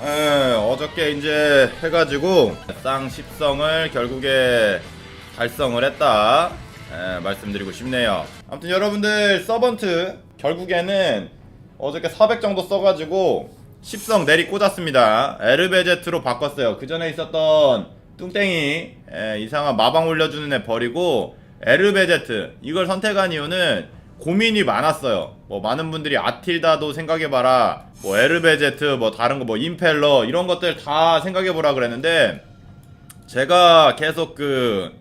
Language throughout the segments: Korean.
에, 어저께 이제 해가지고 쌍 10성을 결국에 달성을 했다. 에, 말씀드리고 싶네요. 아무튼 여러분들 서번트 결국에는 어저께 400 정도 써가지고 10성 내리 꽂았습니다. 에르베제트로 바꿨어요. 그 전에 있었던 뚱땡이 에, 이상한 마방 올려주는 애 버리고 에르베제트 이걸 선택한 이유는 고민이 많았어요. 뭐 많은 분들이 아틸다도 생각해봐라, 뭐 에르베제트, 뭐 다른 거, 뭐 임펠러 이런 것들 다 생각해보라 그랬는데 제가 계속 그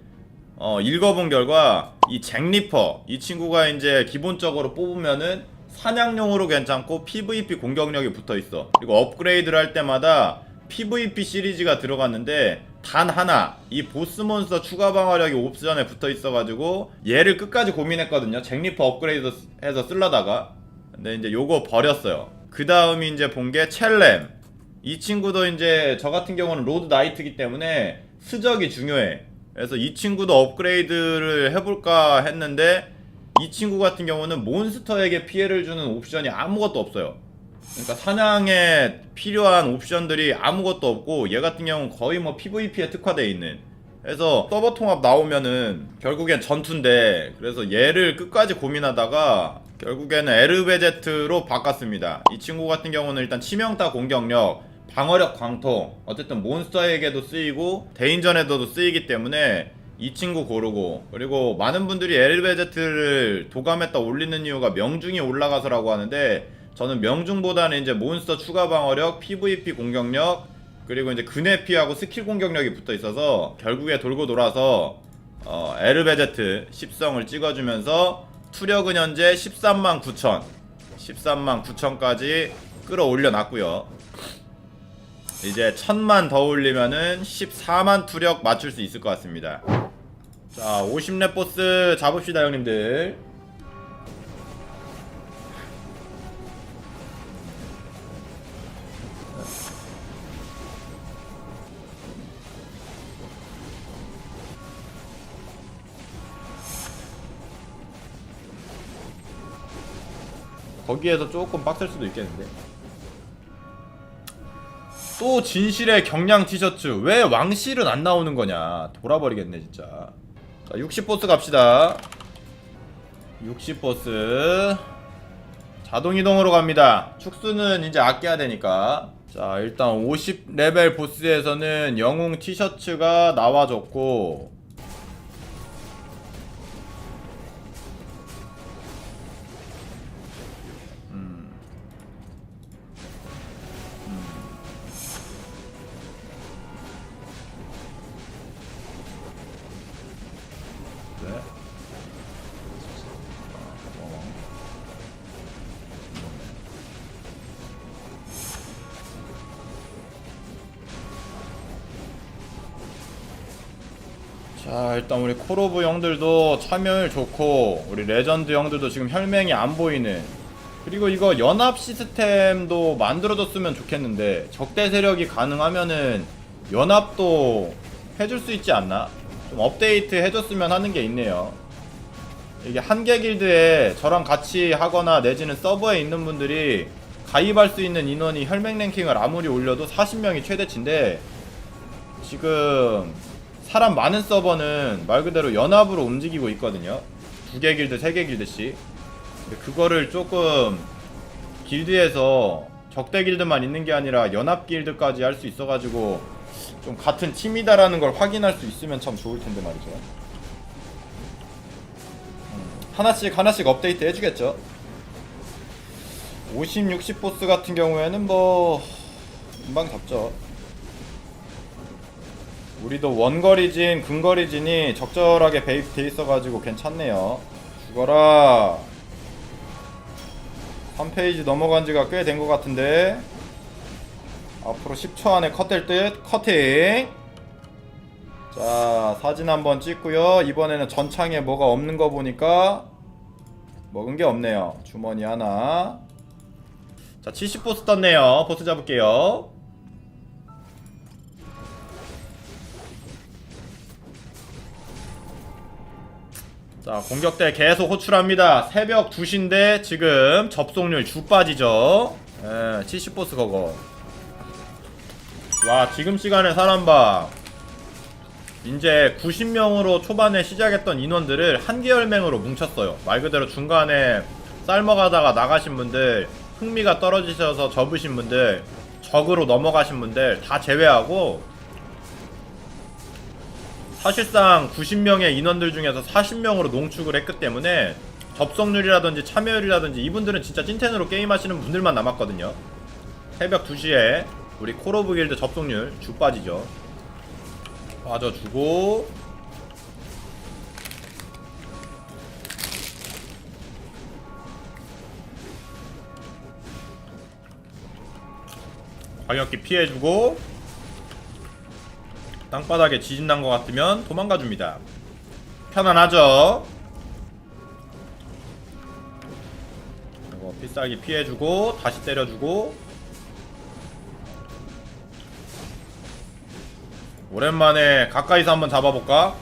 어, 읽어본 결과 이 잭리퍼 이 친구가 이제 기본적으로 뽑으면은 사냥용으로 괜찮고 PVP 공격력이 붙어 있어. 그리고 업그레이드를 할 때마다 PVP 시리즈가 들어갔는데 단 하나 이 보스 몬스터 추가 방어력이 옵션에 붙어 있어가지고 얘를 끝까지 고민했거든요. 잭리퍼 업그레이드 해서 쓸라다가 근데 이제 요거 버렸어요. 그 다음이 이제 본 게 첼렘. 이 친구도 이제 저 같은 경우는 로드 나이트기 때문에 스적이 중요해. 그래서 이 친구도 업그레이드를 해볼까 했는데 이 친구 같은 경우는 몬스터에게 피해를 주는 옵션이 아무것도 없어요. 그러니까 사냥에 필요한 옵션들이 아무것도 없고 얘 같은 경우는 거의 뭐 PVP에 특화되어 있는. 그래서 서버 통합 나오면은 결국엔 전투인데 그래서 얘를 끝까지 고민하다가 결국에는 에르베제트로 바꿨습니다. 이 친구 같은 경우는 일단 치명타 공격력 방어력 광통 어쨌든 몬스터에게도 쓰이고 대인전에도 쓰이기 때문에 이 친구 고르고 그리고 많은 분들이 에르베제트를 도감했다 올리는 이유가 명중이 올라가서라고 하는데 저는 명중보다는 이제 몬스터 추가 방어력, PVP 공격력, 그리고 이제 근해 피하고 스킬 공격력이 붙어 있어서 결국에 돌고 돌아서 어, 에르베제트 10성을 찍어주면서 투력은 현재 13만 9천, 13만 9천까지 끌어올려 놨고요. 이제 1000만 더 올리면은 14만 투력 맞출 수 있을 것 같습니다. 자, 50렙 보스 잡읍시다, 형님들. 거기에서 조금 빡셀 수도 있겠는데. 또 진실의 경량 티셔츠. 왜 왕실은 안 나오는 거냐? 돌아버리겠네 진짜. 자 60보스 갑시다. 60보스. 자동이동으로 갑니다. 축수는 이제 아껴야 되니까. 자 일단 50레벨 보스에서는 영웅 티셔츠가 나와줬고 자 일단 우리 콜오브 형들도 참여율 좋고 우리 레전드 형들도 지금 혈맹이 안 보이는 그리고 이거 연합 시스템도 만들어줬으면 좋겠는데 적대 세력이 가능하면은 연합도 해줄 수 있지 않나? 좀 업데이트 해줬으면 하는 게 있네요. 이게 한 개 길드에 저랑 같이 하거나 내지는 서버에 있는 분들이 가입할 수 있는 인원이 혈맹 랭킹을 아무리 올려도 40명이 최대치인데 지금 사람 많은 서버는 말 그대로 연합으로 움직이고 있거든요. 두 개 길드, 세 개 길드씩. 그거를 조금 길드에서 적대 길드만 있는 게 아니라 연합 길드까지 할 수 있어가지고 좀 같은 팀이다라는 걸 확인할 수 있으면 참 좋을 텐데 말이죠. 음, 하나씩 하나씩 업데이트 해주겠죠. 50, 60 보스 같은 경우에는 뭐 금방 잡죠. 우리도 원거리진, 근거리진이 적절하게 베이스 돼 있어가지고 괜찮네요. 죽어라. 3페이지 넘어간 지가 꽤 된 것 같은데. 앞으로 10초 안에 컷될 듯. 커팅. 자, 사진 한번 찍고요. 이번에는 전창에 뭐가 없는 거 보니까 먹은 게 없네요. 주머니 하나. 자, 70보스 떴네요. 보스 잡을게요. 자 공격대 계속 호출합니다. 새벽 2시인데 지금 접속률 주 빠지죠. 예, 70보스 그거. 와 지금 시간에 사람 봐 이제 90명으로 초반에 시작했던 인원들을 한계열맹으로 뭉쳤어요. 말 그대로 중간에 삶아가다가 나가신 분들 흥미가 떨어지셔서 접으신 분들 적으로 넘어가신 분들 다 제외하고 사실상 90명의 인원들 중에서 40명으로 농축을 했기 때문에 접속률이라든지 참여율이라든지 이분들은 진짜 찐텐으로 게임하시는 분들만 남았거든요. 새벽 2시에 우리 콜 오브 길드 접속률 주 빠지죠. 빠져주고. 광역기 피해주고 땅바닥에 지진 난 것 같으면 도망가줍니다. 편안하죠? 이거 필살기 피해주고 다시 때려주고. 오랜만에 가까이서 한번 잡아볼까?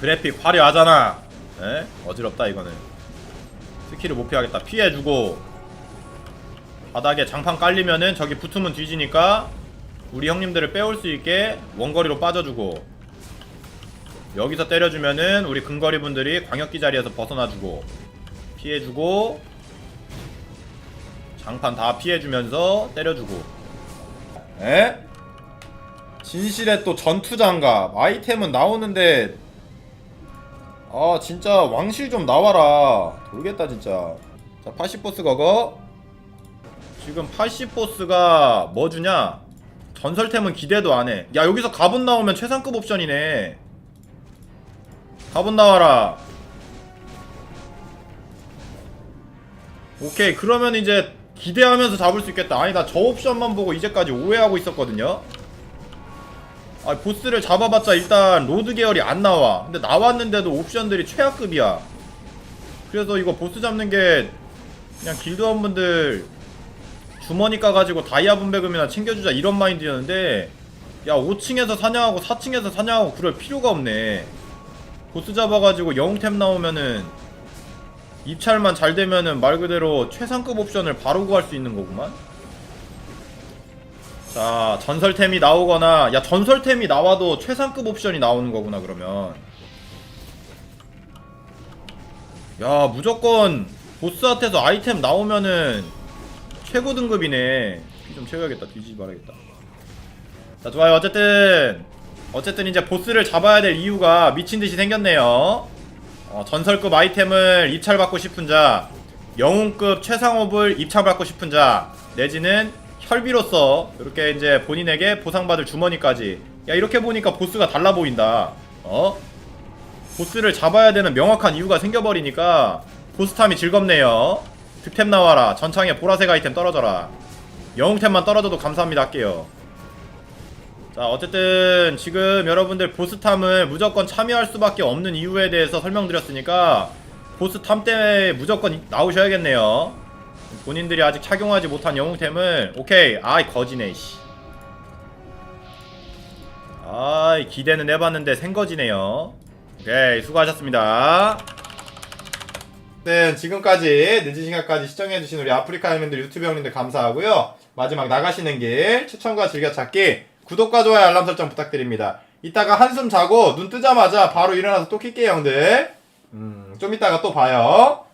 그래픽 화려하잖아. 에? 어지럽다 이거는. 스킬을 못 피하겠다. 피해주고. 바닥에 장판 깔리면은 저기 붙으면 뒤지니까 우리 형님들을 빼올 수 있게 원거리로 빠져주고 여기서 때려주면은 우리 근거리 분들이 광역기 자리에서 벗어나주고 피해주고 장판 다 피해주면서 때려주고. 에? 진실의 또 전투장갑. 아이템은 나오는데. 아 진짜 왕실 좀 나와라. 돌겠다 진짜. 자 80보스 거거. 지금 80보스가 뭐 주냐 전설템은 기대도 안해. 야 여기서 갑옷 나오면 최상급 옵션이네. 갑옷 나와라. 오케이 그러면 이제 기대하면서 잡을 수 있겠다. 아니 나 저 옵션만 보고 이제까지 오해하고 있었거든요. 아 보스를 잡아봤자 일단 로드 계열이 안 나와. 근데 나왔는데도 옵션들이 최하급이야. 그래서 이거 보스 잡는 게 그냥 길드원분들 주머니 까가지고 다이아 분배금이나 챙겨주자 이런 마인드였는데 야 5층에서 사냥하고 4층에서 사냥하고 그럴 필요가 없네. 보스 잡아가지고 영웅템 나오면은 입찰만 잘 되면은 말 그대로 최상급 옵션을 바로 구할 수 있는 거구만. 자 전설템이 나오거나 야 전설템이 나와도 최상급 옵션이 나오는 거구나 그러면. 야 무조건 보스한테서 아이템 나오면은 최고 등급이네. 피 좀 채워야겠다. 뒤지지 말아야겠다. 자 좋아요. 어쨌든 어쨌든 이제 보스를 잡아야 될 이유가 미친듯이 생겼네요. 어, 전설급 아이템을 입찰받고 싶은 자 영웅급 최상업을 입찰받고 싶은 자 내지는 혈비로서 이렇게 이제 본인에게 보상받을 주머니까지. 야 이렇게 보니까 보스가 달라 보인다. 어? 보스를 잡아야 되는 명확한 이유가 생겨버리니까 보스탐이 즐겁네요 득템 나와라. 전창에 보라색 아이템 떨어져라. 영웅템만 떨어져도 감사합니다. 할게요. 자 어쨌든 지금 여러분들 보스탐을 무조건 참여할 수밖에 없는 이유에 대해서 설명드렸으니까 보스탐 때 무조건 나오셔야겠네요. 본인들이 아직 착용하지 못한 영웅템을. 오케이. 아이 거지네 씨. 아이 기대는 해봤는데 생거지네요. 오케이 수고하셨습니다 네 지금까지 늦은 시간까지 시청해주신 우리 아프리카 형님들 유튜브 형님들 감사하고요. 마지막 나가시는 길 추천과 즐겨찾기 구독과 좋아요 알람 설정 부탁드립니다. 이따가 한숨 자고 눈 뜨자마자 바로 일어나서 또 킬게요 형들. 음, 좀 이따가 또 봐요